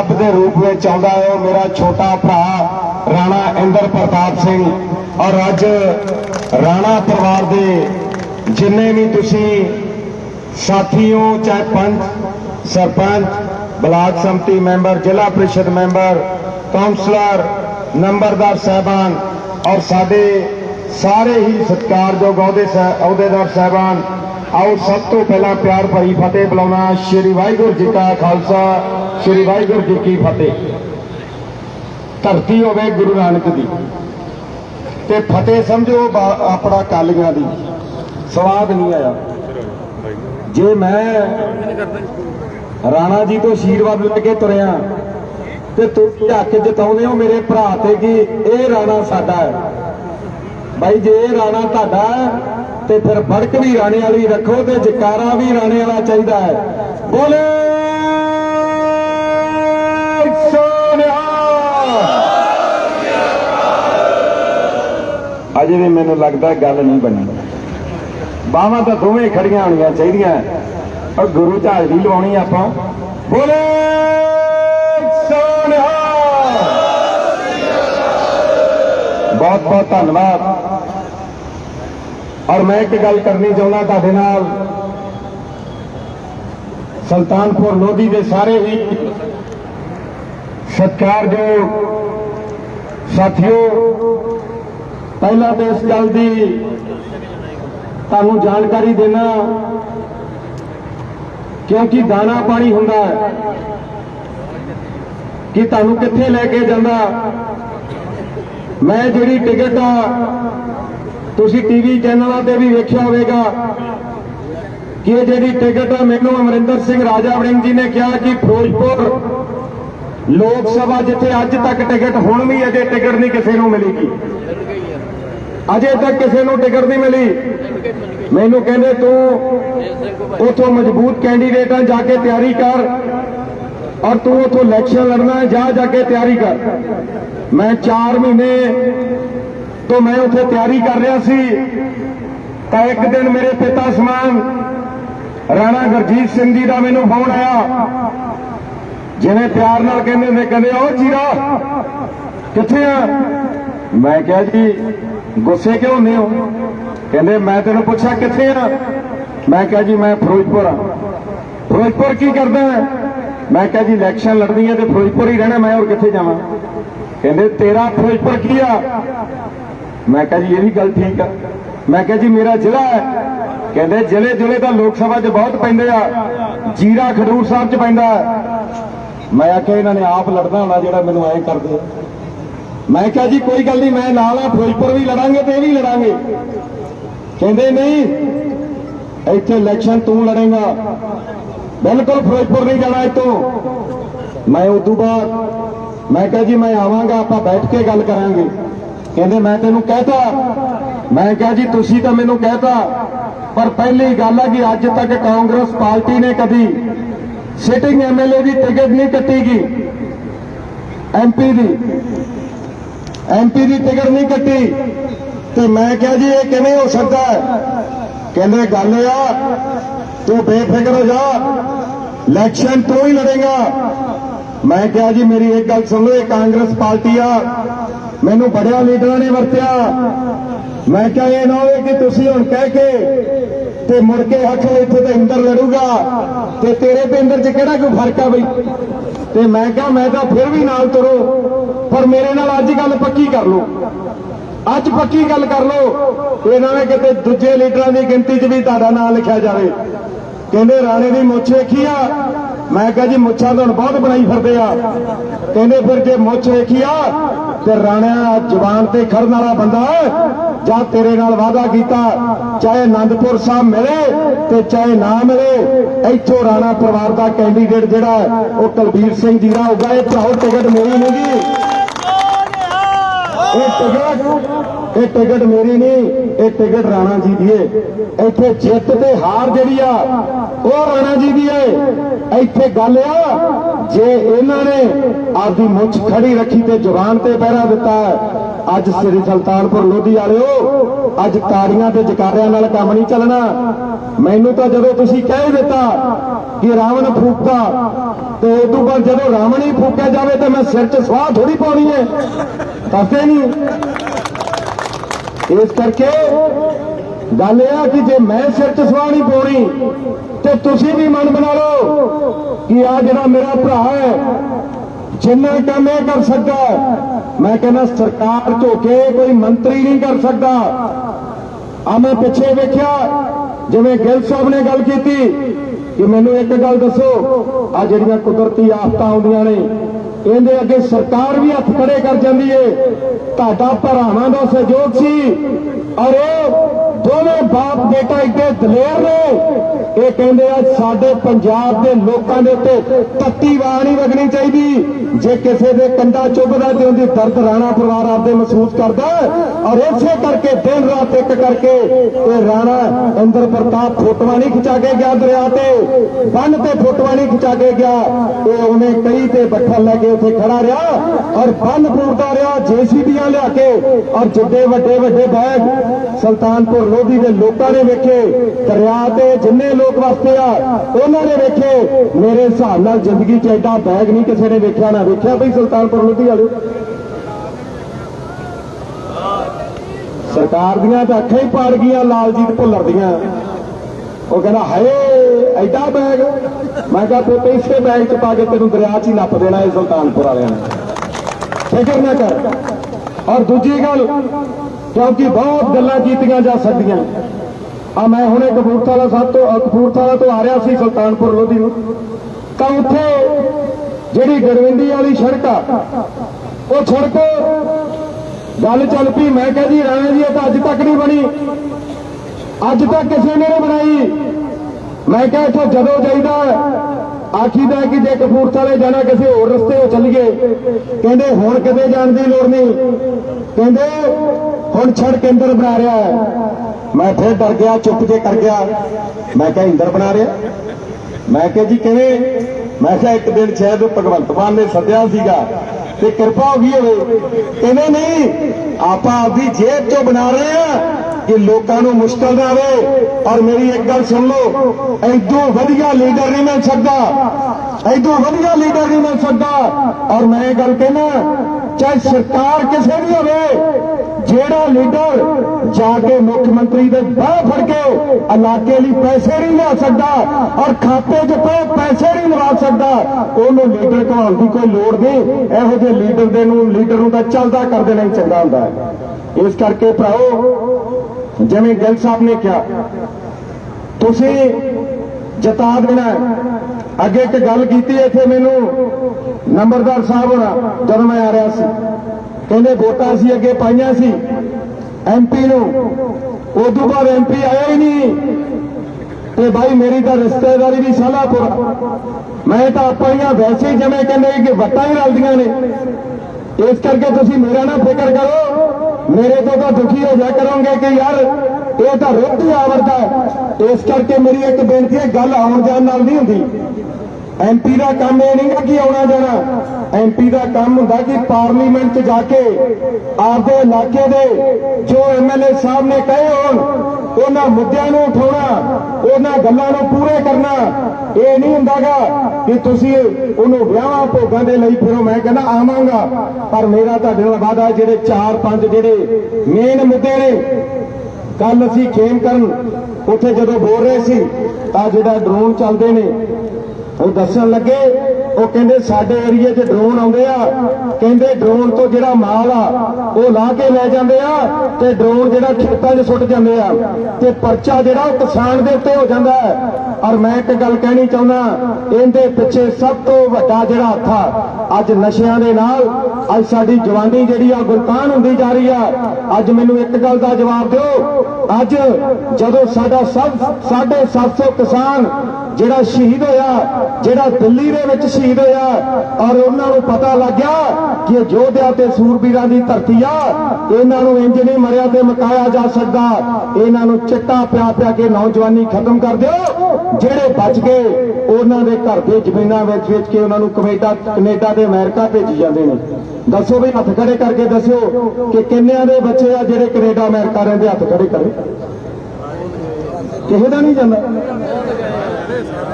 ਰੱਬ ਦੇ ਰੂਪ ਵਿੱਚ ਆਉਂਦਾ ਹੈ ਉਹ ਮੇਰਾ ਛੋਟਾ ਭਰਾ ਰਾਣਾ ਇੰਦਰ ਪ੍ਰਤਾਪ ਸਿੰਘ। ਔਰ ਅੱਜ ਰਾਣਾ ਪਰਿਵਾਰ ਦੇ ਜਿੰਨੇ ਵੀ ਤੁਸੀਂ ਸਾਥੀਓ, ਚਾਹੇ panch sarpanch, block samiti member, zila parishad member councillor ਨੰਬਰਦਾਰ ਸਾਹਿਬਾਨ ਔਰ ਸਾਡੇ ਸਾਰੇ ਹੀ ਸਤਿਕਾਰਯੋਗ ਅਹੁਦੇ ਸਹਿ- ਅਹੁਦੇਦਾਰ ਸਾਹਿਬਾਨ ਆਓ ਸਭ ਤੋਂ ਪਹਿਲਾਂ ਪਿਆਰ ਭਰੀ ਫਤਿਹ ਬੁਲਾਉਣਾ ਸ਼੍ਰੀ ਵਾਹਿਗੁਰੂ ਜੀ ਕਾ ਖਾਲਸਾ, ਸ਼੍ਰੀ ਵਾਹਿਗੁਰੂ ਜੀ ਕੀ ਫਤਿਹ। ਧਰਤੀ ਹੋਵੇ ਗੁਰੂ ਨਾਨਕ ਦੀ। ਤੇ ਫਤਿਹ ਸਮਝੋ ਆਪਣਾ ਕਾਲੀਆਂ ਦੀ। ਸਵਾਦ ਨਹੀਂ ਆਇਆ। ਜੇ ਮੈਂ ਰਾਣਾ ਜੀ ਤੋਂ ਆਸ਼ੀਰਵਾਦ ਲੈ ਕੇ ਤੁਰਿਆ, ਤੇ ਤੁਸੀਂ ਹੱਕ ਜਤਾਉਂਦੇ ਹੋ ਮੇਰੇ ਭਰਾ ਤੇ ਕਿ ਇਹ ਰਾਣਾ ਸਾਡਾ ਹੈ। ਬਾਈ, ਜੇ ਇਹ ਰਾਣਾ ਤੁਹਾਡਾ ਤੇ ਫਿਰ ਫੜਕ ਵੀ ਰਾਣੇ ਵਾਲੀ ਰੱਖੋ ਤੇ ਜਕਾਰਾ ਵੀ ਰਾਣੇ ਵਾਲਾ ਚਾਹੀਦਾ ਹੈ। ਬੋਲੇ! ਸੋਨਿਆ! ਅਜੇ ਵੀ ਮੈਨੂੰ ਲੱਗਦਾ ਗੱਲ ਨਹੀਂ ਬਣੀ। ਬਾਹਾਂ ਤਾਂ ਦੋਵੇਂ ਖੜੀਆਂ ਹੋਣੀਆਂ ਚਾਹੀਦੀਆਂ। ਔਰ ਗੁਰੂ ਝਾੜ ਵੀ ਲਵਾਉਣੀ ਆਪਾਂ। ਬੋਲੇ! ਸੋਨਿਆ! ਬਹੁਤ ਬਹੁਤ ਧੰਨਵਾਦ। ਔਰ ਮੈਂ ਇੱਕ ਗੱਲ ਕਰਨੀ ਚਾਹੁੰਦਾ ਤੁਹਾਡੇ ਨਾਲ। ਸੁਲਤਾਨਪੁਰ ਲੋਧੀ ਦੇ ਸਾਰੇ ਹੀ ਸਤਿਕਾਰਯੋਗ ਸਾਥੀਓ, ਪਹਿਲਾਂ ਤਾਂ ਇਸ ਗੱਲ ਦੀ ਤੁਹਾਨੂੰ ਜਾਣਕਾਰੀ ਦੇਣਾ, ਕਿਉਂਕਿ ਦਾਣਾ ਪਾਣੀ ਹੁੰਦਾ ਹੈ, ਕਿ ਤੁਹਾਨੂੰ ਕਿੱਥੇ ਲੈ ਕੇ ਜਾਂਦਾ। ਮੈਂ ਜਿਹੜੀ ਟਿਕਟ ਆ ਤੁਸੀਂ ਟੀਵੀ ਚੈਨਲਾਂ ਤੇ ਵੀ ਵੇਖਿਆ ਹੋਵੇਗਾ ਕਿ ਇਹ ਜਿਹੜੀ ਟਿਕਟ ਆ, ਮੈਨੂੰ ਅਮਰਿੰਦਰ ਸਿੰਘ, ਰਾਜਾ ਵੜਿੰਗ ਜੀ ਨੇ ਕਿਹਾ ਕਿ ਫਿਰੋਜ਼ਪੁਰ ਲੋਕ ਸਭਾ ਜਿੱਥੇ ਅੱਜ ਤੱਕ ਟਿਕਟ ਹੁਣ ਵੀ ਅਜੇ ਟਿਕਟ ਨਹੀਂ ਕਿਸੇ ਨੂੰ ਮਿਲੀ ਅਜੇ ਤੱਕ ਕਿਸੇ ਨੂੰ ਟਿਕਟ ਨਹੀਂ ਮਿਲੀ। ਮੈਨੂੰ ਕਹਿੰਦੇ, ਤੂੰ ਉਥੋਂ ਮਜ਼ਬੂਤ ਕੈਂਡੀਡੇਟਾਂ ਜਾ ਕੇ ਤਿਆਰੀ ਕਰ ਔਰ ਤੂੰ ਉਥੋਂ ਇਲੈਕਸ਼ਨ ਲੜਨਾ ਹੈ, ਜਾ ਜਾ ਕੇ ਤਿਆਰੀ ਕਰ। ਮੈਂ 4 ਮਹੀਨੇ ਤੋਂ ਮੈਂ ਉੱਥੇ ਤਿਆਰੀ ਕਰ ਰਿਹਾ ਸੀ। ਤਾਂ ਇੱਕ ਦਿਨ ਮੇਰੇ ਪਿਤਾ ਸਮਾਨ ਰਾਣਾ ਗੁਰਜੀਤ ਸਿੰਘ ਜੀ ਦਾ ਮੈਨੂੰ ਫੋਨ ਆਇਆ। ਜਿਵੇਂ ਪਿਆਰ ਨਾਲ ਕਹਿੰਦੇ ਨੇ ਕਹਿੰਦੇ ਉਹ ਜੀਰਾ, ਕਿੱਥੇ ਆ? ਮੈਂ ਕਿਹਾ ਜੀ, ਗੁੱਸੇ ਕਿਉਂ ਹੁੰਦੇ ਹੋ? ਕਹਿੰਦੇ, ਮੈਂ ਤੈਨੂੰ ਪੁੱਛਿਆ, ਕਿੱਥੇ ਆ? ਮੈਂ ਕਿਹਾ ਜੀ, ਮੈਂ ਫਿਰੋਜ਼ਪੁਰ ਆ। ਫਿਰੋਜ਼ਪੁਰ ਕੀ ਕਰਦਾ ਮੈਂ ਕਿਹਾ ਜੀ ਇਲੈਕਸ਼ਨ ਲੜਨੀ ਹੈ ਤੇ ਫਿਰੋਜ਼ਪੁਰ ਹੀ ਰਹਿਣਾ, ਮੈਂ ਹੋਰ ਕਿੱਥੇ ਜਾਵਾਂ? ਕਹਿੰਦੇ, ਤੇਰਾ ਫਿਰੋਜ਼ਪੁਰ ਕੀ ਆ? ਮੈਂ ਕਿਹਾ ਜੀ, ਇਹ ਵੀ ਗੱਲ ਠੀਕ ਆ। ਮੈਂ ਕਿਹਾ ਜੀ, ਮੇਰਾ ਜ਼ਿਲ੍ਹਾ ਹੈ। ਕਹਿੰਦੇ ਜ਼ਿਲ੍ਹੇ ਜ਼ਿਲ੍ਹੇ ਤਾਂ ਲੋਕ ਸਭਾ 'ਚ ਬਹੁਤ ਪੈਂਦੇ ਆ। ਜੀਰਾ ਖਡੂਰ ਸਾਹਿਬ 'ਚ ਪੈਂਦਾ ਮੈਂ ਆਖਿਆ, ਇਹਨਾਂ ਨੇ ਆਪ ਲੜਨਾ ਹੋਣਾ ਜਿਹੜਾ ਮੈਨੂੰ ਐਂ ਕਰਦੇ ਮੈਂ ਕਿਹਾ ਜੀ, ਕੋਈ ਗੱਲ ਨਹੀਂ, ਮੈਂ ਨਾਲ ਆ, ਫਿਰੋਜ਼ਪੁਰ ਵੀ ਲੜਾਂਗੇ ਤੇ ਇਹ ਵੀ ਲੜਾਂਗੇ। ਕਹਿੰਦੇ ਨਹੀਂ, ਇੱਥੇ ਇਲੈਕਸ਼ਨ ਤੂੰ ਲੜੇਗਾ। ਬਿਲਕੁਲ ਫਿਰੋਜ਼ਪੁਰ ਨਹੀਂ ਜਾਣਾ ਇੱਥੋਂ। ਮੈਂ ਉਦੋਂ ਬਾਅਦ, ਮੈਂ ਕਿਹਾ ਜੀ, ਮੈਂ ਆਵਾਂਗਾ, ਆਪਾਂ ਬੈਠ ਕੇ ਗੱਲ ਕਰਾਂਗੇ। ਕਹਿੰਦੇ ਮੈਂ ਤੈਨੂੰ ਕਹਿਤਾ। ਮੈਂ ਕਿਹਾ ਜੀ ਤੁਸੀਂ ਤਾਂ ਮੈਨੂੰ ਕਹਿਤਾ। ਪਰ ਪਹਿਲੀ ਗੱਲ ਆ ਕਿ ਅੱਜ ਤੱਕ ਕਾਂਗਰਸ ਪਾਰਟੀ ਨੇ ਕਦੀ ਸਿਟਿੰਗ ਐਮਐਲਏ ਦੀ ਟਿਕਟ ਨਹੀਂ ਕੱਟੀਗੀ। ਐਮਪੀ ਦੀ। ਐਮਪੀ ਦੀ ਟਿਕਟ ਨਹੀਂ ਕੱਟੀ। ਤੇ ਮੈਂ ਕਿਹਾ ਜੀ ਇਹ ਕਿਵੇਂ ਹੋ ਸਕਦਾ ਹੈ? ਕਹਿੰਦੇ ਗੱਲ ਆ, ਤੂੰ ਬੇਫਿਕਰ ਹੋ ਜਾ। ਇਲੈਕਸ਼ਨ ਤੂੰ ਹੀ ਲੜੇਗਾ। ਮੈਂ ਕਿਹਾ ਜੀ ਮੇਰੀ ਇੱਕ ਗੱਲ ਸੁਣ ਲਓ, ਇਹ ਕਾਂਗਰਸ ਪਾਰਟੀ ਆ। ਮੈਨੂੰ ਬੜਿਆ ਲੀਡਰਾਂ ਨੇ ਵਰਤਿਆ। ਮੈਂ ਕਿਹਾ ਇਹ ਨਾ ਹੋਵੇ ਕਿ ਤੁਸੀਂ ਹੁਣ ਕਹਿ ਕੇ ਤੇ ਮੁੜ ਕੇ ਹੱਥ ਇੱਥੇ ਤੇ ਇੰਦਰ ਲੜੂਗਾ। ਤੇ ਤੇਰੇ ਤੇ ਇੰਦਰ 'ਚ ਕਿਹੜਾ ਕੋਈ ਫ਼ਰਕ ਆ ਬਈ? ਤੇ ਮੈਂ ਕਿਹਾ ਮੈਂ ਤਾਂ ਫਿਰ ਵੀ ਨਾਲ ਤੁਰੋ, ਪਰ ਮੇਰੇ ਨਾਲ ਅੱਜ ਗੱਲ ਪੱਕੀ ਕਰ ਲਓ। ਅੱਜ ਪੱਕੀ ਗੱਲ ਕਰ ਲਓ। ਇਹਨਾਂ ਨੇ ਕਿਤੇ ਦੂਜੇ ਲੀਡਰਾਂ ਦੀ ਗਿਣਤੀ 'ਚ ਵੀ ਤੁਹਾਡਾ ਨਾਮ ਲਿਖਿਆ ਜਾਵੇ। ਕਹਿੰਦੇ ਰਾਣੇ ਦੀ ਮੁੱਛ ਵੇਖੀ ਆ ਮੈਂ ਕਿਹਾ ਜੀ ਮੁੱਛਾਂ ਤਾਂ ਬਹੁਤ ਬਣਾਈ ਫਿਰਦੇ ਆ। ਕਹਿੰਦੇ ਫਿਰ ਜੇ ਮੁੱਛ ਵੇਖੀ ਆ ਤੇ ਰਾਣਾ ਜਵਾਨ ਤੇ ਖੜਨ ਵਾਲਾ ਬੰਦਾ ਜਾਂ ਤੇਰੇ ਨਾਲ ਵਾਅਦਾ ਕੀਤਾ ਚਾਹੇ ਆਨੰਦਪੁਰ ਸਾਹਿਬ ਮਿਲੇ ਤੇ ਚਾਹੇ ਨਾ ਮਿਲੇ ਇੱਥੋਂ ਰਾਣਾ ਪਰਿਵਾਰ ਦਾ ਕੈਂਡੀਡੇਟ ਜਿਹੜਾ ਹੈ, ਉਹ ਕੁਲਬੀਰ ਸਿੰਘ ਜੀਰਾ ਹੋਊਗਾ। ਇਹ ਭਰਾਓ ਟਿਕਟ ਮੇਰੀ ਨਹੀਂ ਇਹ ਟਿਕਟ ਇਹ ਟਿਕਟ ਮੇਰੀ ਨਹੀਂ, ਇਹ ਟਿਕਟ ਰਾਣਾ ਜੀ ਦੀ ਏ। ਇੱਥੇ ਜਿੱਤ ਤੇ ਹਾਰ ਜਿਹੜੀ ਆ, ਉਹ ਰਾਣਾ ਜੀ ਦੀ ਏ। ਇੱਥੇ ਗੱਲ ਆ, ਜੇ ਇਹਨਾਂ ਨੇ ਆਪਦੀ ਮੁੱਛ ਖੜੀ ਰੱਖੀ ਤੇ ਜ਼ੁਬਾਨ ਤੇ ਪਹਿਰਾ ਦਿੱਤਾ, ਅੱਜ ਸ੍ਰੀ ਸੁਲਤਾਨਪੁਰ ਲੋਧੀ ਵਾਲਿਓ, ਅੱਜ ਤਾੜੀਆਂ ਤੇ ਜਕਾਰਿਆਂ ਨਾਲ ਕੰਮ ਨਹੀਂ ਚੱਲਣਾ। ਮੈਨੂੰ ਤਾਂ ਜਦੋਂ ਤੁਸੀਂ ਕਹਿ ਦਿੱਤਾ ਕਿ ਰਾਵਣ ਫੂਕਦਾ ਤੇ ਉਸ ਤੋਂ ਬਾਅਦ ਜਦੋਂ ਰਾਵਣ ਹੀ ਫੂਕਿਆ ਜਾਵੇ ਤਾਂ ਮੈਂ ਸਿਰ 'ਚ ਸਵਾਹ ਥੋੜੀ ਪਾਉਣੀ ਹੈ। ਦੱਸਦੇ ਨਹੀਂ ਇਸ ਕਰਕੇ ਗੱਲ ਇਹ ਆ ਕਿ ਜੇ ਮੈਂ ਸਿਰ 'ਚ ਸਵਾਹ ਨਹੀਂ ਪਾਉਣੀ, ਤੇ ਤੁਸੀਂ ਵੀ ਮਨ ਬਣਾ ਲਓ ਕਿ ਆ ਜਿਹੜਾ ਮੇਰਾ ਭਰਾ ਹੈ, ਜਿੰਨਾ ਕੰਮ ਇਹ ਕਰ ਸਕਦਾ, ਮੈਂ ਕਹਿੰਦਾ ਸਰਕਾਰ ਝੋਕੇ ਕੋਈ ਮੰਤਰੀ ਨਹੀਂ ਕਰ ਸਕਦਾ। ਆ ਮੈਂ ਪਿੱਛੇ ਵੇਖਿਆ, ਜਿਵੇਂ ਗਿੱਲ ਸਾਹਿਬ ਨੇ ਗੱਲ ਕੀਤੀ ਕਿ ਮੈਨੂੰ ਇੱਕ ਗੱਲ ਦੱਸੋ ਆ ਜਿਹੜੀਆਂ ਕੁਦਰਤੀ ਆਫਤਾਂ ਆਉਂਦੀਆਂ ਨੇ, ਇਹਦੇ ਅੱਗੇ ਸਰਕਾਰ ਵੀ ਹੱਥ ਖੜੇ ਕਰ ਜਾਂਦੀ ਏ। ਤੁਹਾਡਾ ਭਰਾਵਾਂ ਦਾ ਸਹਿਯੋਗ ਸੀ, ਔਰ ਇਹ ਦੋਵੇਂ ਬਾਪ ਬੇਟਾ ਇੱਡੇ ਦਲੇਰ ਨੇ। ਇਹ ਕਹਿੰਦੇ ਆ, ਸਾਡੇ ਪੰਜਾਬ ਦੇ ਲੋਕਾਂ ਦੇ ਉੱਤੇ ਤੱਤੀ ਵਾਹ ਨਹੀਂ ਵਗਣੀ ਚਾਹੀਦੀ। ਜੇ ਕਿਸੇ ਦੇ ਕੰਡਾ ਚੁੱਭਦਾ ਤੇ ਉਹਦੀ ਦਰਦ ਰਾਣਾ ਪਰਿਵਾਰ ਆਪਦੇ ਮਹਿਸੂਸ ਕਰਦਾ ਔਰ ਇਸੇ ਕਰਕੇ ਦਿਨ ਰਾਤ ਇੱਕ ਕਰਕੇ ਇਹ ਰਾਣਾ ਇੰਦਰ ਪ੍ਰਤਾਪ ਫੋਟੋਆਂ ਨਹੀਂ ਖਿਚਾ ਕੇ ਗਿਆ ਦਰਿਆ ਤੇ। ਬੰਨ ਤੇ ਫੋਟੋਆਂ ਨਹੀਂ ਖਿਚਾ ਕੇ ਗਿਆ। ਇਹ ਉਹਨੇ ਕਈ ਤੇ ਬੱਠਲ ਲੈ ਕੇ ਉੱਥੇ ਖੜਾ ਰਿਹਾ ਔਰ ਬੰਨ ਪੂਰਦਾ ਰਿਹਾ, ਜੇਸੀਬੀਆਂ ਲਿਆ ਕੇ ਔਰ ਜਿੱਡੇ ਵੱਡੇ ਵੱਡੇ ਬੈਗ ਸੁਲਤਾਨਪੁਰ ਲੋਧੀ ਦੇ ਲੋਕਾਂ ਨੇ ਵੇਖੇ। ਦਰਿਆ ਤੇ ਜਿੰਨੇ ਲੋਕ ਵਸਦੇ ਆ। ਉਹਨਾਂ ਨੇ ਵੇਖੇ, ਮੇਰੇ ਹਿਸਾਬ ਨਾਲ ਜ਼ਿੰਦਗੀ 'ਚ ਐਡਾ ਬੈਗ ਨਹੀਂ ਕਿਸੇ ਨੇ ਵੇਖਿਆ ਨਾ। ਵੇਖਿਆ ਬਈ ਸੁਲਤਾਨਪੁਰ ਲੋਧੀ ਵਾਲੇ? ਸਰਕਾਰ ਦੀਆਂ ਤਾਂ ਅੱਖਾਂ ਹੀ ਪਾੜ ਗਈਆਂ, ਲਾਲਜੀਤ ਭੁੱਲਰ ਦੀਆਂ। ਉਹ ਕਹਿੰਦਾ, ਹਾਏ ਐਡਾ ਬੈਗ ਮੈਂ ਕਿਹਾ ਪੁੱਤ ਇਸੇ ਬੈਗ 'ਚ ਪਾ ਕੇ ਤੈਨੂੰ ਦਰਿਆ 'ਚ ਹੀ ਨੱਪ ਦੇਣਾ ਇਹ ਸੁਲਤਾਨਪੁਰ ਵਾਲਿਆਂ ਨੇ। ਫਿਕਰ ਨਾ ਕਰ। ਔਰ ਦੂਜੀ ਗੱਲ, ਕਿਉਂਕਿ ਬਹੁਤ ਗੱਲਾਂ ਕੀਤੀਆਂ ਜਾ ਸਕਦੀਆਂ। ਆ ਮੈਂ ਹੁਣੇ ਕਪੂਰਥਲਾ ਸਾਹਿਬ ਤੋਂ ਕਪੂਰਥਲਾ ਤੋਂ ਆ ਰਿਹਾ ਸੀ ਸੁਲਤਾਨਪੁਰ ਲੋਧੀ ਨੂੰ। ਤਾਂ ਉੱਥੇ ਜਿਹੜੀ ਗੜਵਿੰਡੀ ਵਾਲੀ ਸੜਕ ਆ, ਉਹ ਸੜਕ ਗੱਲ ਚੱਲ ਪਈ, ਮੈਂ ਕਿਹਾ ਜੀ ਰਾਣਾ ਜੀ, ਇਹ ਤਾਂ ਅੱਜ ਤੱਕ ਨਹੀਂ ਬਣੀ। ਅੱਜ ਤੱਕ ਕਿਸੇ ਨੇ ਨਹੀਂ ਬਣਾਈ। ਮੈਂ ਕਿਹਾ ਇੱਥੋਂ ਜਦੋਂ ਜਾਈਦਾ, ਆਖੀਦਾ ਕਿ ਜੇ ਕਪੂਰਥਲੇ ਜਾਣਾ ਕਿਸੇ ਹੋਰ ਰਸਤੇ ਹੋ ਚੱਲੀਏ। ਕਹਿੰਦੇ ਹੁਣ ਕਿਤੇ ਜਾਣ ਦੀ ਲੋੜ ਨਹੀਂ। ਕਹਿੰਦੇ ਹੁਣ ਸੜਕ ਕੇਂਦਰ ਬਣਾ ਰਿਹਾ ਹੈ। ਮੈਂ ਫਿਰ ਡਰ ਗਿਆ, ਚੁੱਪ ਜੇ ਕਰ ਗਿਆ। ਮੈਂ ਕਿਹਾ, ਇੰਦਰ ਬਣਾ ਰਿਹਾ। ਮੈਂ ਕਿਹਾ, ਜੀ ਕਿਵੇਂ? ਮੈਂ ਕਿਹਾ, ਇੱਕ ਦਿਨ ਸ਼ਾਇਦ ਭਗਵੰਤ ਮਾਨ ਨੇ ਸੱਦਿਆ ਸੀਗਾ ਤੇ ਕਿਰਪਾ ਹੋ ਗਈ ਹੋਵੇ। ਕਹਿੰਦੇ, ਨਹੀਂ, ਆਪਾਂ ਆਪਦੀ ਜੇਬ ਤੋਂ ਬਣਾ ਰਹੇ ਆ ਕਿ ਲੋਕਾਂ ਨੂੰ ਮੁਸ਼ਕਲ ਨਾ ਆਵੇ। ਔਰ ਮੇਰੀ ਇੱਕ ਗੱਲ ਸੁਣ ਲਓ ਐਦੋਂ ਵਧੀਆ ਲੀਡਰ ਨਹੀਂ ਮੈਂ ਸਕਦਾ। ਐਦੋਂ ਵਧੀਆ ਲੀਡਰ ਨਹੀਂ ਮੈਂ ਸਕਦਾ। ਔਰ ਮੈਂ ਇਹ ਗੱਲ ਕਹਿਣਾ, ਚਾਹੇ ਸਰਕਾਰ ਕਿਸੇ ਦੀ ਹੋਵੇ, ਜਿਹੜਾ ਲੀਡਰ ਜਾ ਕੇ ਮੁੱਖ ਮੰਤਰੀ ਦੇ ਬਾਹ ਫੜ ਕੇ ਇਲਾਕੇ ਲਈ ਪੈਸੇ ਨਹੀਂ ਲਿਆ ਸਕਦਾ ਔਰ ਖਾਤੇ 'ਚ ਪਏ ਪੈਸੇ ਨਹੀਂ ਲਵਾ ਸਕਦਾ, ਉਹਨੂੰ ਲੀਡਰ ਕਹਾਉਣ ਦੀ ਕੋਈ ਲੋੜ ਨਹੀਂ। ਇਹੋ ਜਿਹੇ ਲੀਡਰ ਦੇ ਨੂੰ, ਲੀਡਰ ਨੂੰ ਤਾਂ ਚੱਲਦਾ ਕਰ ਦੇਣਾ ਚੰਗਾ ਹੁੰਦਾ ਇਸ ਕਰਕੇ ਭਰਾਓ ਜਿਵੇਂ ਗਿੱਲ ਸਾਹਿਬ ਨੇ ਕਿਹਾ, ਤੁਸੀਂ ਜਤਾ ਦੇਣਾ ਅੱਗੇ ਇੱਕ ਗੱਲ ਕੀਤੀ ਇੱਥੇ ਮੈਨੂੰ, ਨੰਬਰਦਾਰ ਸਾਹਿਬ ਹੋਣਾ, ਜਦੋਂ ਮੈਂ ਆ ਰਿਹਾ ਸੀ। ਕਹਿੰਦੇ ਵੋਟਾਂ ਸੀ ਅੱਗੇ ਪਾਈਆਂ ਸੀ। ਐਮਪੀ ਨੂੰ। ਉਦੋਂ ਬਾਅਦ ਐਮਪੀ ਆਇਆ ਹੀ ਨਹੀਂ। ਤੇ ਭਾਈ ਮੇਰੀ ਤਾਂ ਰਿਸ਼ਤੇਦਾਰੀ ਵੀ ਸਾਲਾਪੁਰ ਮੈਂ ਤਾਂ ਆਪਣੀਆਂ ਵੈਸੇ ਹੀ ਜਿਵੇਂ ਕਹਿੰਦੇ ਕਿ ਵੱਟਾਂ ਹੀ ਰਲਦੀਆਂ ਨੇ। ਇਸ ਕਰਕੇ ਤੁਸੀਂ ਮੇਰਾ ਨਾ ਫਿਕਰ ਕਰੋ। ਮੇਰੇ ਤੋਂ ਤਾਂ ਦੁਖੀ ਹੋ ਜਾ ਕਰੋਗੇ ਕਿ ਯਾਰ, ਇਹ ਤਾਂ ਰੁੱਤ ਹੀ। ਆਵਰਦਾ ਇਸ ਕਰਕੇ ਮੇਰੀ ਇੱਕ ਬੇਨਤੀ ਹੈ, ਗੱਲ ਆਉਣ ਜਾਣ ਨਾਲ ਨਹੀਂ ਹੁੰਦੀ। ਐਮਪੀ ਦਾ ਕੰਮ ਇਹ ਨਹੀਂਗਾ ਕਿ ਆਉਣਾ ਜਾਣਾ। ਐਮਪੀ ਦਾ ਕੰਮ ਹੁੰਦਾ ਕਿ ਪਾਰਲੀਮੈਂਟ 'ਚ ਜਾ ਕੇ ਆਪਦੇ ਇਲਾਕੇ ਦੇ ਜੋ ਐਮਐਲਏ ਸਾਹਿਬ ਨੇ ਕਹੇ ਹੋਣ, ਉਹਨਾਂ ਮੁੱਦਿਆਂ ਨੂੰ ਉਠਾਉਣਾ, ਉਹਨਾਂ ਗੱਲਾਂ ਨੂੰ ਪੂਰੇ ਕਰਨਾ, ਇਹ ਨਹੀਂ ਹੁੰਦਾਗਾ ਕਿ ਤੁਸੀਂ ਉਹਨੂੰ ਵਿਆਹਾਂ ਭੋਗਾਂ ਦੇ ਲਈ ਫਿਰੋ। ਮੈਂ ਕਹਿੰਦਾ ਆਵਾਂਗਾ, ਪਰ ਮੇਰਾ ਤੁਹਾਡੇ ਨਾਲ ਵਾਅਦਾ ਜਿਹੜੇ 4-5 ਜਿਹੜੇ ਮੇਨ ਮੁੱਦੇ ਨੇ ਕੱਲ ਅਸੀਂ ਖੇਮ ਕਰਨ, ਉੱਥੇ ਜਦੋਂ ਬੋਲ ਰਹੇ ਸੀ, ਤਾਂ ਜਿਹੜਾ ਡਰੋਨ ਚੱਲਦੇ ਨੇ ਉਹ ਦੱਸਣ ਲੱਗੇ, ਉਹ ਕਹਿੰਦੇ ਸਾਡੇ ਏਰੀਏ 'ਚ ਡਰੋਨ ਆਉਂਦੇ ਆ। ਕਹਿੰਦੇ ਡਰੋਨ ਤੋਂ ਜਿਹੜਾ ਮਾਲ ਆ, ਉਹ ਲਾ ਕੇ ਲੈ ਜਾਂਦੇ ਆ ਤੇ ਡਰੋਨ ਜਿਹੜਾ ਖੇਤਾਂ 'ਚ ਸੁੱਟ ਜਾਂਦੇ ਆ। ਤੇ ਪਰਚਾ ਜਿਹੜਾ ਉਹ ਕਿਸਾਨ ਦੇ ਉੱਤੇ ਹੋ ਜਾਂਦਾ ਹੈ। ਔਰ ਮੈਂ ਇੱਕ ਗੱਲ ਕਹਿਣੀ ਚਾਹੁੰਦਾ, ਇਹਦੇ ਪਿੱਛੇ ਸਭ ਤੋਂ ਵੱਡਾ ਜਿਹੜਾ ਹੱਥ ਆ, ਅੱਜ ਨਸ਼ਿਆਂ ਦੇ ਨਾਲ, ਅੱਜ ਸਾਡੀ ਜਵਾਨੀ ਜਿਹੜੀ ਆ ਗੁਲਤਾਨ ਹੁੰਦੀ ਜਾ ਰਹੀ ਆ। ਅੱਜ ਮੈਨੂੰ ਇੱਕ ਗੱਲ ਦਾ ਜਵਾਬ ਦਿਓ ਅੱਜ ਜਦੋਂ ਸਾਡਾ ਸਭ 750 ਕਿਸਾਨ ਜਿਹੜਾ ਸ਼ਹੀਦ ਹੋਇਆ, ਜਿਹੜਾ ਦਿੱਲੀ ਦੇ ਵਿੱਚ ਸ਼ਹੀਦ ਹੋਇਆ, ਔਰ ਉਹਨਾਂ ਨੂੰ ਪਤਾ ਲੱਗ ਗਿਆ ਕਿ ਇਹ ਯੋਧਿਆਂ ਤੇ ਸੂਰਬੀਰਾਂ ਦੀ ਧਰਤੀ ਆ, ਇਹਨਾਂ ਨੂੰ ਇੰਜ ਨਹੀਂ ਮਰਿਆ ਤੇ ਮਕਾਇਆ ਜਾ ਸਕਦਾ। ਇਹਨਾਂ ਨੂੰ ਚਿੱਟਾ ਪਿਆ ਪਿਆ ਕੇ ਨੌਜਵਾਨੀ ਖਤਮ ਕਰ ਦਿਓ। ਜਿਹੜੇ ਬਚ ਗਏ, ਉਹਨਾਂ ਦੇ ਘਰ ਦੇ ਜ਼ਮੀਨਾਂ ਵਿੱਚ ਵੇਚ ਕੇ ਉਹਨਾਂ ਨੂੰ ਕੈਨੇਡਾ ਕੈਨੇਡਾ ਤੇ ਅਮਰੀਕਾ ਭੇਜੀ ਜਾਂਦੇ ਨੇ। ਦੱਸੋ ਵੀ ਹੱਥ ਖੜੇ ਕਰਕੇ ਦੱਸਿਓ ਕਿ ਕਿੰਨਿਆਂ ਦੇ ਬੱਚੇ ਆ ਜਿਹੜੇ ਕੈਨੇਡਾ, ਅਮਰੀਕਾ ਰਹਿੰਦੇ, ਹੱਥ ਖੜੇ ਕਰੇ? ਕਿਸੇ ਦਾ ਨਹੀਂ ਜਾਂਦਾ?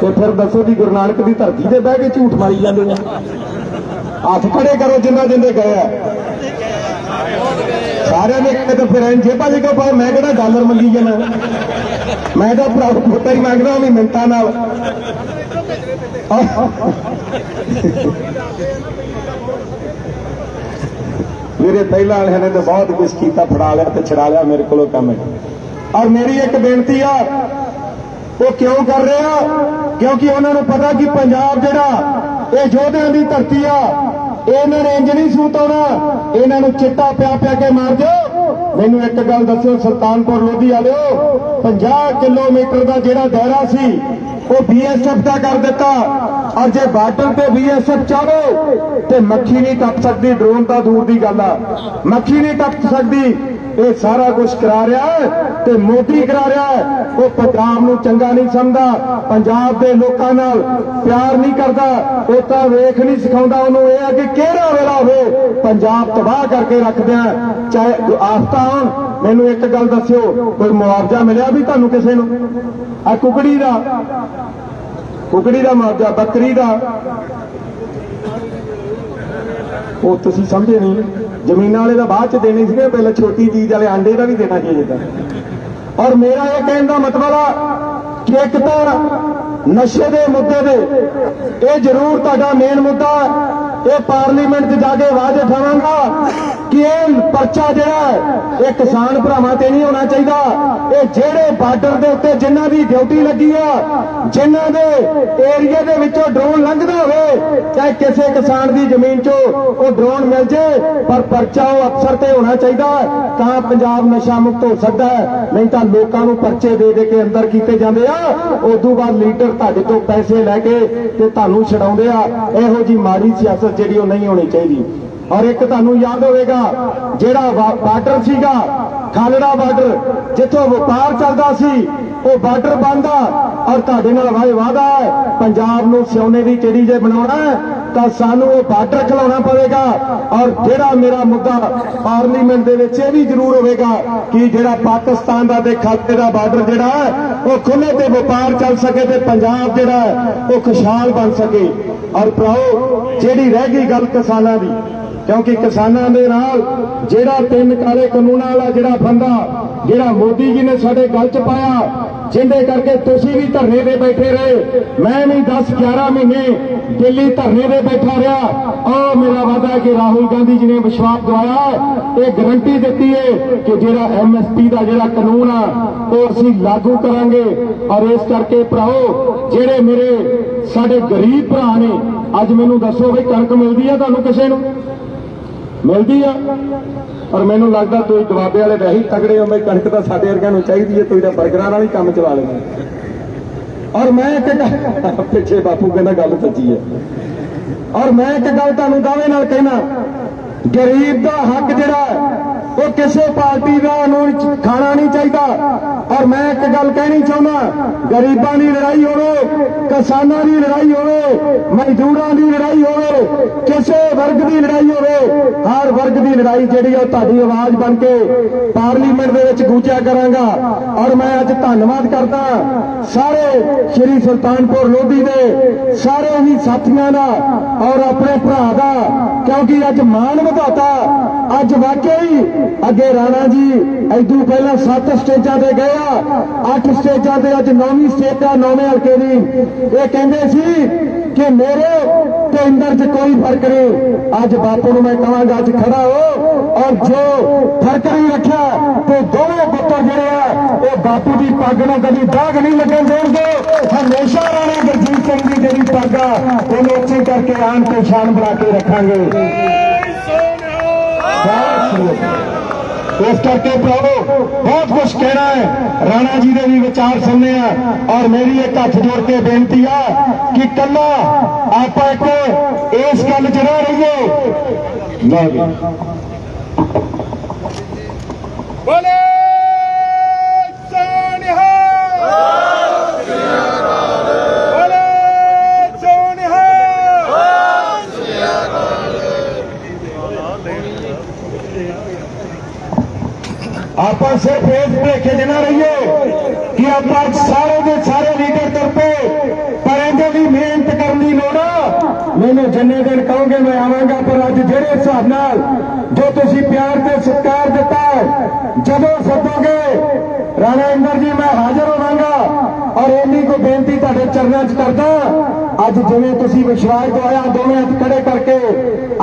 ਤੇ ਫਿਰ ਦੱਸੋ ਜੀ, ਗੁਰੂ ਨਾਨਕ ਦੀ ਧਰਤੀ ਤੇ ਬਹਿ ਕੇ ਝੂਠ ਮਾਰੀ ਜਾਂਦੇ ਆ ਹੱਥ ਖੜੇ ਕਰੋ ਜਿੰਨਾ ਜਿੰਦੇ ਗਏ ਆ। ਸਾਰਿਆਂ ਨੇ ਕਿਤੇ ਫਿਰ ਐਂ ਜੇਬਾਂ ਜੀ ਕੋ ਮੈਂ ਕਿਹੜਾ ਡਾਲਰ ਮੰਗੀ ਜਾਣਾ? ਮੈਂ ਤਾਂ ਭਰਾ ਪੁੱਤਰ ਹੀ ਮੰਗਦਾ ਵੀ ਮਿੰਟਾਂ ਨਾਲ। ਮੇਰੇ ਪਹਿਲਾਂ ਵਾਲਿਆਂ ਨੇ ਤਾਂ ਬਹੁਤ ਕੁਝ ਕੀਤਾ, ਫੜਾ ਲਿਆ ਤੇ ਛੜਾ ਲਿਆ ਮੇਰੇ ਕੋਲੋਂ ਕੰਮ। ਹੈ ਔਰ ਮੇਰੀ ਇੱਕ ਬੇਨਤੀ ਆ, ਉਹ ਕਿਉਂ ਕਰ ਰਹੇ ਆ? ਕਿਉਂਕਿ ਉਹਨਾਂ ਨੂੰ ਪਤਾ ਕਿ ਪੰਜਾਬ ਜਿਹੜਾ, ਇਹ ਯੋਧਿਆਂ ਦੀ ਧਰਤੀ ਆ, ਇਹਨਾਂ ਨੇ ਇੰਜ ਨਹੀਂ ਸੂਤ ਆਉਣਾ ਇਹਨਾਂ ਨੂੰ ਚਿੱਟਾ ਪਿਆ ਪਿਆ ਕੇ ਮਾਰ ਦਿਓ। ਮੈਨੂੰ ਇੱਕ ਗੱਲ ਦੱਸਿਓ, ਸੁਲਤਾਨਪੁਰ ਲੋਧੀ ਵਾਲਿਓ 50 ਕਿਲੋਮੀਟਰ ਦਾ ਜਿਹੜਾ ਦਾਇਰਾ ਸੀ, ਉਹ ਬੀਐਸਐਫ ਦਾ ਕਰ ਦਿੱਤਾ। ਔਰ ਜੇ ਬਾਰਡਰ ਤੇ ਬੀਐਸਐਫ ਚਾਹੋ, ਤੇ ਮੱਖੀ ਨਹੀਂ ਟੱਪ ਸਕਦੀ, ਡਰੋਨ ਤਾਂ ਦੂਰ ਦੀ ਗੱਲ ਆ। ਮੱਖੀ ਨਹੀਂ ਟੱਪ ਸਕਦੀ, ਇਹ ਸਾਰਾ ਕੁਝ ਕਰਾ ਰਿਹਾ ਤੇ ਮੋਦੀ ਕਰਾ ਰਿਹਾ ਹੈ। ਉਹ ਪੰਜਾਬ ਨੂੰ ਚੰਗਾ ਨਹੀਂ ਸਮਝਦਾ। ਪੰਜਾਬ ਦੇ ਲੋਕਾਂ ਨਾਲ ਪਿਆਰ ਨਹੀਂ ਕਰਦਾ। ਉਹ ਤਾਂ ਵੇਖ ਨਹੀਂ ਸਿਖਾਉਂਦਾ। ਉਹਨੂੰ ਇਹ ਹੈ ਕਿ ਕਿਹੜਾ ਵੇਲਾ ਹੋਵੇ। ਪੰਜਾਬ ਤਬਾਹ ਕਰਕੇ ਰੱਖਦਿਆਂ ਚਾਹੇ ਆਫਤਾ ਆਉਣ ਮੈਨੂੰ ਇੱਕ ਗੱਲ ਦੱਸਿਓ। ਕੋਈ ਮੁਆਵਜ਼ਾ ਮਿਲਿਆ ਵੀ ਤੁਹਾਨੂੰ ਕਿਸੇ ਨੂੰ? ਆ ਕੁਕੜੀ ਦਾ। ਕੁਕੜੀ ਦਾ ਮੁਆਵਜ਼ਾ, ਬੱਕਰੀ ਦਾ। ਉਹ ਤੁਸੀਂ ਸਮਝੇ ਨਹੀਂ। ਜ਼ਮੀਨਾਂ ਵਾਲੇ ਦਾ ਬਾਅਦ ਚ ਦੇਣੇ ਸੀਗੇ। ਪਹਿਲਾਂ ਛੋਟੀ ਚੀਜ਼ ਵਾਲੇ ਆਂਡੇ ਦਾ ਵੀ ਦੇਣਾ ਚਾਹੀਦਾ ਔਰ ਮੇਰਾ ਇਹ ਕਹਿਣ ਦਾ ਮਤਲਬ ਆ ਕਿ ਇੱਕ ਤਾਂ ਨਸ਼ੇ ਦੇ ਮੁੱਦੇ ਦੇ ਇਹ ਜ਼ਰੂਰ ਤੁਹਾਡਾ ਮੇਨ ਮੁੱਦਾ, ਇਹ ਪਾਰਲੀਮੈਂਟ 'ਚ ਜਾ ਕੇ ਆਵਾਜ਼ ਉਠਾਵਾਂਗਾ ਕਿ ਇਹ ਪਰਚਾ ਜਿਹੜਾ ਇਹ ਕਿਸਾਨ ਭਰਾਵਾਂ ਤੇ ਨਹੀਂ ਹੋਣਾ ਚਾਹੀਦਾ। ਇਹ ਜਿਹੜੇ ਬਾਰਡਰ ਦੇ ਉੱਤੇ ਜਿਨ੍ਹਾਂ ਦੀ ਡਿਊਟੀ ਲੱਗੀ ਆ ਜਿਨ੍ਹਾਂ ਦੇ ਏਰੀਆ ਦੇ ਵਿੱਚੋਂ ਡਰੋਨ ਲੰਘਦਾ ਹੋਵੇ, ਚਾਹੇ ਕਿਸੇ ਕਿਸਾਨ ਦੀ ਜ਼ਮੀਨ 'ਚੋਂ ਉਹ ਡਰੋਨ ਮਿਲ ਜੇ, ਪਰ ਪਰਚਾ ਉਹ ਅਫਸਰ ਤੇ ਹੋਣਾ ਚਾਹੀਦਾ ਤਾਂ ਪੰਜਾਬ ਨਸ਼ਾ ਮੁਕਤ ਹੋ ਸਕਦਾ ਨਹੀਂ ਤਾਂ ਲੋਕਾਂ ਨੂੰ ਪਰਚੇ ਦੇ ਦੇ ਕੇ ਅੰਦਰ ਕੀਤੇ ਜਾਂਦੇ ਆ। ਉਦੋਂ ਬਾਅਦ ਲੀਡਰ ਤੁਹਾਡੇ ਤੋਂ ਪੈਸੇ ਲੈ ਕੇ ਤੇ ਤੁਹਾਨੂੰ ਛਡਾਉਂਦੇ ਆ। ਇਹੋ ਜੀ ਮਾੜੀ ਸਿਆਸਤ ਜਿਹੜੀ ਉਹ ਨਹੀਂ ਹੋਣੀ ਚਾਹੀਦੀ। ਔਰ ਇੱਕ ਤੁਹਾਨੂੰ ਯਾਦ ਹੋਵੇਗਾ ਜਿਹੜਾ ਬਾਰਡਰ ਸੀਗਾ, ਖਾਲੜਾ ਬਾਰਡਰ, ਜਿੱਥੋਂ ਵਪਾਰ ਚੱਲਦਾ ਸੀ, ਉਹ ਬਾਰਡਰ ਬੰਦ ਔਰ ਤੁਹਾਡੇ ਨਾਲ ਵਾਅ- ਵਾਅਦਾ ਹੈ, ਪੰਜਾਬ ਨੂੰ ਸੋਨੇ ਦੀ ਚਿੜੀ ਜੇ ਬਣਾਉਣਾ ਤਾਂ ਸਾਨੂੰ ਉਹ ਬਾਰਡਰ ਖਿਲਾਉਣਾ ਪਵੇਗਾ ਔਰ ਜਿਹੜਾ ਮੇਰਾ ਮੁੱਦਾ ਪਾਰਲੀਮੈਂਟ ਦੇ ਵਿੱਚ ਇਹ ਵੀ ਜ਼ਰੂਰ ਹੋਵੇਗਾ ਕਿ ਜਿਹੜਾ ਪਾਕਿਸਤਾਨ ਦਾ ਤੇ ਖਾਤੇ ਦਾ ਬਾਰਡਰ ਜਿਹੜਾ ਹੈ, ਉਹ ਖੁੱਲੇ ਤੇ ਵਪਾਰ ਚੱਲ ਸਕੇ ਤੇ ਪੰਜਾਬ ਜਿਹੜਾ ਹੈ, ਉਹ ਖੁਸ਼ਹਾਲ ਬਣ ਸਕੇ। ਔਰ ਭਰਾਓ, ਜਿਹੜੀ ਰਹਿ ਗਈ ਗੱਲ ਕਿਸਾਨਾਂ ਦੀ ਕਿਉਂਕਿ ਕਿਸਾਨਾਂ ਦੇ ਨਾਲ ਜਿਹੜਾ ਤਿੰਨ ਕਾਲੇ ਕਾਨੂੰਨਾਂ ਵਾਲਾ ਜਿਹੜਾ ਫੰਦਾ ਜਿਹੜਾ ਮੋਦੀ ਜੀ ਨੇ ਸਾਡੇ ਗੱਲ 'ਚ ਪਾਇਆ, ਜਿੰਦੇ ਕਰਕੇ ਤੁਸੀਂ ਵੀ ਧਰਨੇ ਤੇ ਬੈਠੇ ਰਹੇ। ਮੈਂ ਵੀ 10 11 ਮਹੀਨੇ ਦਿੱਲੀ ਧਰਨੇ ਤੇ ਬੈਠਾ ਰਿਹਾ। ਉਹ ਮੇਰਾ ਵਾਦਾ ਕਿ ਰਾਹੁਲ ਗਾਂਧੀ ਜੀ ਨੇ ਵਿਸ਼ਵਾਸ ਦਵਾਇਆ ਇਹ ਗਰੰਟੀ ਦਿੱਤੀ ਹੈ ਕਿ ਜਿਹੜਾ ਐਮਐਸਪੀ ਦਾ ਜਿਹੜਾ ਕਾਨੂੰਨ ਆ, ਉਹ ਅਸੀਂ ਲਾਗੂ ਕਰਾਂਗੇ। ਔਰ ਇਸ ਕਰਕੇ ਭਰਾਓ, ਜਿਹੜੇ ਮੇਰੇ ਸਾਡੇ ਗਰੀਬ ਭਰਾ ਨੇ, ਅੱਜ ਮੈਨੂੰ ਦੱਸੋ ਵੀ ਕਣਕ ਮਿਲਦੀ ਆ ਤੁਹਾਨੂੰ ਕਿਸੇ ਨੂੰ? ਮਿਲਦੀ ਆ। ਔਰ ਮੈਨੂੰ ਲੱਗਦਾ ਤੁਸੀਂ ਦਵਾਬੇ ਵਾਲੇ ਵੈਸੇ ਹੀ ਤਗੜੇ ਹੋ ਮੈਂ ਕਣਕ ਤਾਂ ਸਾਡੇ ਵਰਗਿਆਂ ਨੂੰ ਚਾਹੀਦੀ ਹੈ ਤੁਸੀਂ ਤਾਂ ਬਰਗਰਾਂ ਨਾਲ ਹੀ ਕੰਮ ਚਲਾ ਲੈਣਾ ਔਰ ਮੈਂ ਇੱਕ ਪਿੱਛੇ ਬਾਪੂ ਕਹਿੰਦਾ ਗੱਲ ਸੱਚੀ ਹੈ ਔਰ ਮੈਂ ਇੱਕ ਗੱਲ ਤੁਹਾਨੂੰ ਦਾਅਵੇ ਨਾਲ ਕਹਿਣਾ ਗਰੀਬ ਦਾ ਹੱਕ ਜਿਹੜਾ ਹੈ, ਉਹ ਕਿਸੇ ਪਾਰਟੀ ਦਾ ਨੂੰ ਖਾਣਾ ਨਹੀਂ ਚਾਹੀਦਾ। ਔਰ ਮੈਂ ਇੱਕ ਗੱਲ ਕਹਿਣੀ ਚਾਹੁੰਦਾ, ਗਰੀਬਾਂ ਦੀ ਲੜਾਈ ਹੋਵੇ, ਕਿਸਾਨਾਂ ਦੀ ਲੜਾਈ ਹੋਵੇ, ਮਜ਼ਦੂਰਾਂ ਦੀ ਲੜਾਈ ਹੋਵੇ, ਕਿਸੇ ਵਰਗ ਦੀ ਲੜਾਈ ਹੋਵੇ, ਹਰ ਵਰਗ ਦੀ ਲੜਾਈ ਜਿਹੜੀ ਆ ਉਹ ਤੁਹਾਡੀ ਆਵਾਜ਼ ਬਣ ਕੇ ਪਾਰਲੀਮੈਂਟ ਦੇ ਵਿੱਚ ਗੂੰਜਿਆ ਕਰਾਂਗਾ। ਔਰ ਮੈਂ ਅੱਜ ਧੰਨਵਾਦ ਕਰਦਾ ਸਾਰੇ ਸ਼੍ਰੀ ਸੁਲਤਾਨਪੁਰ ਲੋਧੀ ਦੇ ਸਾਰੇ ਹੀ ਸਾਥੀਆਂ ਦਾ ਔਰ ਆਪਣੇ ਭਰਾ ਦਾ ਕਿਉਂਕਿ ਅੱਜ ਮਾਣ ਵਧਾਤਾ ਅੱਜ ਵਾਕਈ ਅੱਗੇ ਰਾਣਾ ਜੀ ਐਦੂ ਪਹਿਲਾਂ ਸੱਤ ਸਟੇਜਾਂ ਤੇ ਗਏ ਆ। ਅੱਠ ਸਟੇਜਾਂ ਤੇ ਅੱਜ ਨੌਵੀਂ ਸਟੇਜ ਆ ਨੌਵੇਂ ਹਲਕੇ ਦੀ। ਇਹ ਕਹਿੰਦੇ ਸੀ ਕਿ ਮੇਰੇ ਤੇ ਇੰਦਰ 'ਚ ਕੋਈ ਫ਼ਰਕ ਨਹੀਂ। ਅੱਜ ਬਾਪੂ ਨੂੰ ਮੈਂ ਕਹਾਂਗਾ ਅੱਜ ਖੜਾ ਹੋ ਔਰ ਜੋ ਫ਼ਰਕ ਨਹੀਂ ਰੱਖਿਆ ਤੇ ਦੋਵੇਂ ਪੁੱਤਰ ਜਿਹੜੇ ਆ ਇਹ ਬਾਪੂ ਦੀ ਪੱਗ ਨੂੰ ਕਦੀ ਦਾਗ ਨਹੀਂ ਲੱਗਣ ਦੇਣਗੇ। ਹਮੇਸ਼ਾ ਰਾਣਾ ਗੁਰਜੀਤ ਸਿੰਘ ਦੀ ਜਿਹੜੀ ਪੱਗ ਆ ਉਹਨੂੰ ਉੱਚੀ ਕਰਕੇ ਆਨ ਤੇ ਸ਼ਾਨ ਬਣਾ ਕੇ ਰੱਖਾਂਗੇ। ਇਸ ਕਰਕੇ ਭਰਾਵੋ, ਬਹੁਤ ਕੁਝ ਕਹਿਣਾ ਹੈ। ਰਾਣਾ ਜੀ ਦੇ ਵੀ ਵਿਚਾਰ ਸੁਣਨੇ ਆ ਔਰ ਮੇਰੀ ਇੱਕ ਹੱਥ ਜੋੜ ਕੇ ਬੇਨਤੀ ਆ ਕਿ ਕੱਲਾ ਆਪਾਂ ਇੱਕ ਇਸ ਗੱਲ 'ਚ ਨਾ ਰਹੀਏ। ਲਓ ਜੀ ਬੋਲੇ ਸੋਨਿਹਾ ਬੋਲੇ ਸੋਨਿਹਾ ਆਪਾਂ ਸਿਰਫ ਇਸ ਭੁਲੇਖੇ 'ਚ ਨਾ ਰਹੀਏ ਕਿ ਆਪਾਂ ਸਾਰੇ ਦੇ ਸਾਰੇ ਲੀਡਰ ਤੁਰ ਪਏ, ਪਰ ਇਹਦੇ ਵੀ ਮਿਹਨਤ ਕਰਨ ਦੀ ਲੋੜ ਆ। ਮੈਨੂੰ ਜਿੰਨੇ ਦਿਨ ਕਹੋਗੇ ਮੈਂ ਆਵਾਂਗਾ, ਪਰ ਅੱਜ ਜਿਹੜੇ ਹਿਸਾਬ ਨਾਲ ਜੋ ਤੁਸੀਂ ਪਿਆਰ ਤੇ ਸਤਿਕਾਰ ਦਿੱਤਾ ਜਦੋਂ ਸੱਦੋਗੇ, ਰਾਣਾ ਇੰਦਰ ਜੀ, ਮੈਂ ਹਾਜ਼ਰ ਹੋਵਾਂਗਾ। ਔਰ ਇੰਨੀ ਕੋ ਬੇਨਤੀ ਤੁਹਾਡੇ ਚਰਨਾਂ 'ਚ ਕਰਦਾ ਅੱਜ ਜਿਵੇਂ ਤੁਸੀਂ ਵਿਸ਼ਵਾਸ ਦਵਾਇਆ, ਦੋਵੇਂ ਹੱਥ ਖੜੇ ਕਰਕੇ,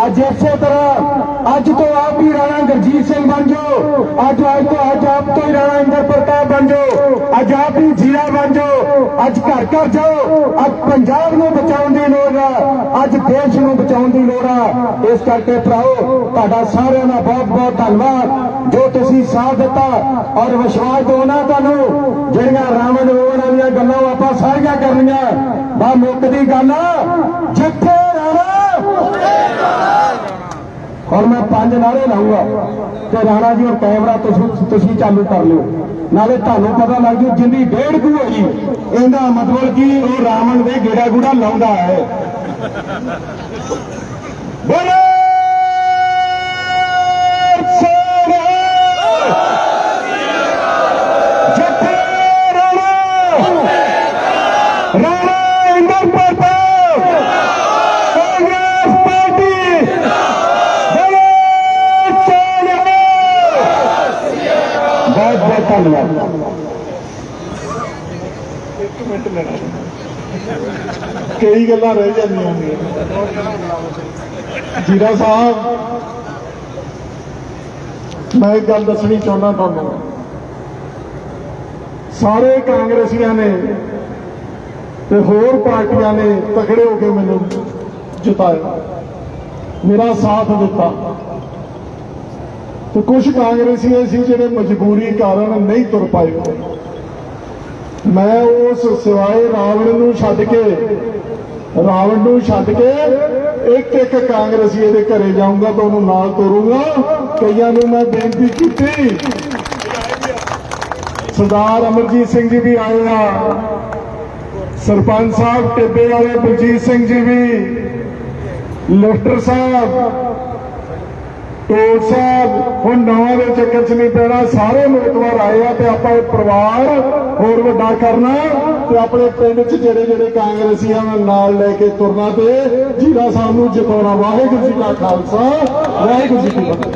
ਅੱਜ ਇਸੇ ਤਰ੍ਹਾਂ, ਅੱਜ ਤੋਂ ਆਪ ਹੀ ਰਾਣਾ ਗੁਰਜੀਤ ਸਿੰਘ ਬਣ ਜਾਓ। ਅੱਜ ਅੱਜ ਤੋਂ, ਅੱਜ ਆਪ ਤੋਂ ਹੀ ਰਾਣਾ ਇੰਦਰ ਪ੍ਰਤਾਪ ਬਣ ਜਾਓ। ਅੱਜ ਆਪ ਹੀ ਜੀਰਾ ਬਣ ਜਾਓ। ਅੱਜ ਘਰ ਘਰ ਜਾਓ। ਅੱਜ ਪੰਜਾਬ ਨੂੰ ਬਚਾਉਣ ਦੀ ਲੋੜ ਆ। ਅੱਜ ਦੇਸ਼ ਨੂੰ ਬਚਾਉਣ ਦੀ ਲੋੜ ਆ। ਇਸ ਕਰਕੇ ਭਰਾਓ ਤੁਹਾਡਾ ਸਾਰਿਆਂ ਦਾ ਬਹੁਤ ਬਹੁਤ ਧੰਨਵਾਦ। ਜੋ ਤੁਸੀਂ ਸਾਥ ਦਿੱਤਾ ਔਰ ਵਿਸ਼ਵਾਸ ਦਿਵਾਉਣਾ ਤੁਹਾਨੂੰ ਜਿਹੜੀਆਂ ਰਾਵਣ ਰੋਣ ਵਾਲੀਆਂ ਗੱਲਾਂ ਆਪਾਂ ਸਾਰੀਆਂ ਕਰਨੀਆਂ। ਬਾ ਮੁੱਕਦੀ ਗੱਲ ਆ, ਜਿੱਥੇ ਰਾਣਾ ਹੁਣ ਮੈਂ ਪੰਜ ਨਾਰੇ ਲਾਉਂਗਾ ਤੇ ਰਾਣਾ ਜੀ ਉਹ ਕੈਮਰਾ ਤੁਸੀਂ ਤੁਸੀਂ ਚਾਲੂ ਕਰ ਲਿਓ। ਨਾਲੇ ਤੁਹਾਨੂੰ ਪਤਾ ਲੱਗ ਜੂ ਜਿੰਨੀ ਡੇਢ ਕੁ ਹੋਈ, ਇਹਦਾ ਮਤਲਬ ਕਿ ਉਹ ਰਾਵਣ ਦੇ ਗੇੜਾ ਗੂੜਾ ਲਾਉਂਦਾ ਹੈ। ਬੋਲੇ ਸੋਹਣੇ ਜਿੱਥੇ ਰਾਣਾ ਰਾਣਾ ਇੰਦਰ ਪ੍ਰਤਾਪ ਕਾਂਗਰਸ ਪਾਰਟੀ ਬੋਲੇ ਸੋਹਣੇ ਬਹੁਤ ਬਹੁਤ ਧੰਨਵਾਦ ਇੱਕ ਮਿੰਟ ਲੈਣਾ। ਕਈ ਗੱਲਾਂ ਰਹਿ ਜਾਂਦੀਆਂ ਨੇ। ਜੀਰਾ ਸਾਹਿਬ, ਮੈਂ ਇੱਕ ਗੱਲ ਦੱਸਣੀ ਚਾਹੁੰਦਾ ਤੁਹਾਨੂੰ। ਸਾਰੇ ਕਾਂਗਰਸੀਆਂ ਨੇ ਤੇ ਹੋਰ ਪਾਰਟੀਆਂ ਨੇ ਤਕੜੇ ਹੋ ਕੇ ਮੈਨੂੰ ਜਿਤਾਇਆ। ਮੇਰਾ ਸਾਥ ਦਿੱਤਾ। ਤੇ ਕੁਝ ਕਾਂਗਰਸੀ ਇਹ ਸੀ ਜਿਹੜੇ ਮਜਬੂਰੀ ਕਾਰਨ ਨਹੀਂ ਤੁਰ ਪਾਏ। ਮੈਂ ਉਸ ਸਿਵਾਏ ਰਾਵਣ ਨੂੰ ਛੱਡ ਕੇ, ਰਾਵਣ ਨੂੰ ਛੱਡ ਕੇ ਇੱਕ ਇੱਕ ਕਾਂਗਰਸੀ ਦੇ ਘਰੇ ਜਾਊਂਗਾ ਤਾਂ ਉਹਨੂੰ ਨਾਲ ਤੋਰੂੰਗਾ। ਕਈਆਂ ਨੂੰ ਮੈਂ ਬੇਨਤੀ ਕੀਤੀ। ਸਰਦਾਰ ਅਮਰਜੀਤ ਸਿੰਘ ਜੀ ਵੀ ਆਏ ਆ। ਸਰਪੰਚ ਸਾਹਿਬ ਟਿੱਬੇ ਵਾਲੇ ਬਲਜੀਤ ਸਿੰਘ ਜੀ ਵੀ। ਲਿਫਟਰ ਸਾਹਿਬ ਟੋਲ ਸਾਹਿਬ, ਹੁਣ ਨਵਾਂ ਦੇ ਚੱਕਰ ਚ ਨਹੀਂ ਪੈਣਾ। ਸਾਰੇ ਉਮੀਦਵਾਰ ਆਏ ਆ ਤੇ ਆਪਾਂ ਇਹ ਪਰਿਵਾਰ ਹੋਰ ਵੱਡਾ ਕਰਨਾ ਤੇ ਆਪਣੇ ਪਿੰਡ ਚ ਜਿਹੜੇ ਜਿਹੜੇ ਕਾਂਗਰਸੀਆਂ ਨੂੰ ਨਾਲ ਲੈ ਕੇ ਤੁਰਨਾ ਤੇ ਜੀਰਾ ਸਾਹਿਬ ਨੂੰ ਜਿਤਾਉਣਾ। ਵਾਹਿਗੁਰੂ ਜੀ ਕਾ ਖਾਲਸਾ, ਵਾਹਿਗੁਰੂ ਜੀ ਕੀ ਫਤਿਹ।